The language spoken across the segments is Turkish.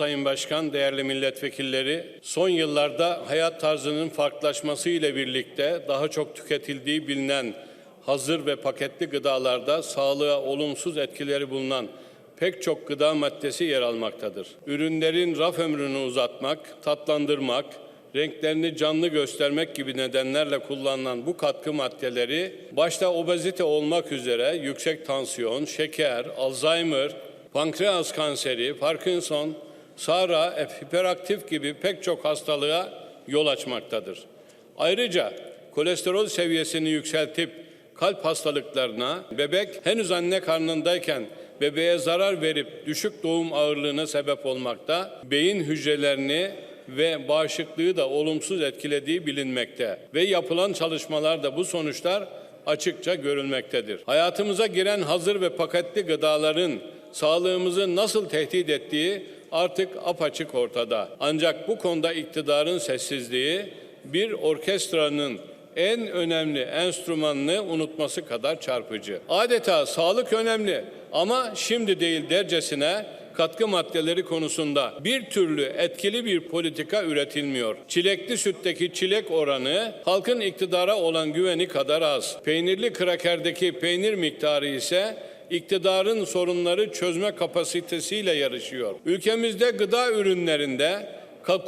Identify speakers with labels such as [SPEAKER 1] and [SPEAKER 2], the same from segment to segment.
[SPEAKER 1] Sayın Başkan, değerli milletvekilleri, son yıllarda hayat tarzının farklılaşması ile birlikte daha çok tüketildiği bilinen hazır ve paketli gıdalarda sağlığa olumsuz etkileri bulunan pek çok gıda maddesi yer almaktadır. Ürünlerin raf ömrünü uzatmak, tatlandırmak, renklerini canlı göstermek gibi nedenlerle kullanılan bu katkı maddeleri başta obezite olmak üzere yüksek tansiyon, şeker, Alzheimer, pankreas kanseri, Parkinson, SARA, hiperaktif gibi pek çok hastalığa yol açmaktadır. Ayrıca kolesterol seviyesini yükseltip kalp hastalıklarına, bebek henüz anne karnındayken bebeğe zarar verip düşük doğum ağırlığına sebep olmakta, beyin hücrelerini ve bağışıklığı da olumsuz etkilediği bilinmekte ve yapılan çalışmalarda bu sonuçlar açıkça görülmektedir. Hayatımıza giren hazır ve paketli gıdaların sağlığımızı nasıl tehdit ettiği artık apaçık ortada. Ancak bu konuda iktidarın sessizliği bir orkestranın en önemli enstrümanını unutması kadar çarpıcı. Adeta sağlık önemli ama şimdi değil dercesine katkı maddeleri konusunda bir türlü etkili bir politika üretilmiyor. Çilekli sütteki çilek oranı halkın iktidara olan güveni kadar az. Peynirli krakerdeki peynir miktarı ise iktidarın sorunları çözme kapasitesiyle yarışıyor. Ülkemizde gıda ürünlerinde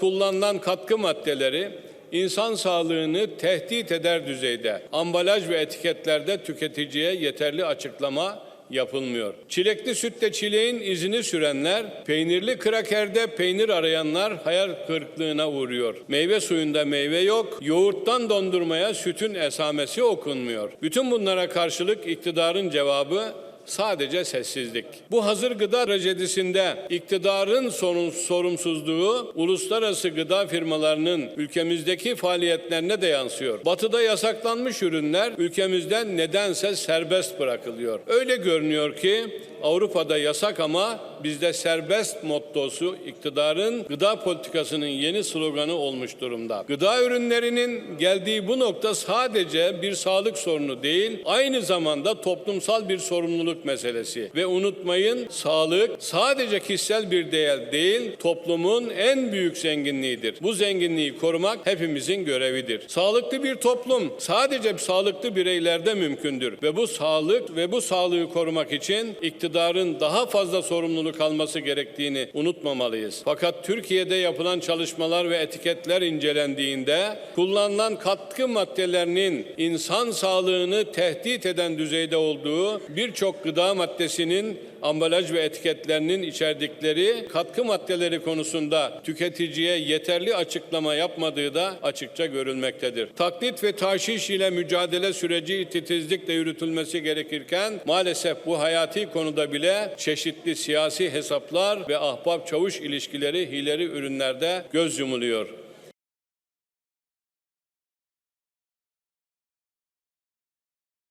[SPEAKER 1] kullanılan katkı maddeleri insan sağlığını tehdit eder düzeyde. Ambalaj ve etiketlerde tüketiciye yeterli açıklama yapılmıyor. Çilekli sütte çileğin izini sürenler, peynirli krakerde peynir arayanlar hayal kırıklığına uğruyor. Meyve suyunda meyve yok, yoğurttan dondurmaya sütün esamesi okunmuyor. Bütün bunlara karşılık iktidarın cevabı sadece sessizlik. Bu hazır gıda trajedisinde iktidarın sorun, sorumsuzluğu uluslararası gıda firmalarının ülkemizdeki faaliyetlerine de yansıyor. Batıda yasaklanmış ürünler ülkemizden nedense serbest bırakılıyor. Öyle görünüyor ki Avrupa'da yasak ama bizde serbest mottosu iktidarın gıda politikasının yeni sloganı olmuş durumda. Gıda ürünlerinin geldiği bu nokta sadece bir sağlık sorunu değil, aynı zamanda toplumsal bir sorumluluk meselesi. Ve unutmayın sağlık sadece kişisel bir değer değil, toplumun en büyük zenginliğidir. Bu zenginliği korumak hepimizin görevidir. Sağlıklı bir toplum sadece sağlıklı bireylerde mümkündür ve bu sağlık ve bu sağlığı korumak için iktidarın daha fazla sorumluluk alması gerektiğini unutmamalıyız. Fakat Türkiye'de yapılan çalışmalar ve etiketler incelendiğinde kullanılan katkı maddelerinin insan sağlığını tehdit eden düzeyde olduğu birçok gıda maddesinin ambalaj ve etiketlerinin içerdikleri katkı maddeleri konusunda tüketiciye yeterli açıklama yapmadığı da açıkça görülmektedir. Taklit ve taşiş ile mücadele süreci titizlikle yürütülmesi gerekirken maalesef bu hayati konuda bile çeşitli siyasi hesaplar ve ahbap çavuş ilişkileri hileri ürünlerde göz yumuluyor.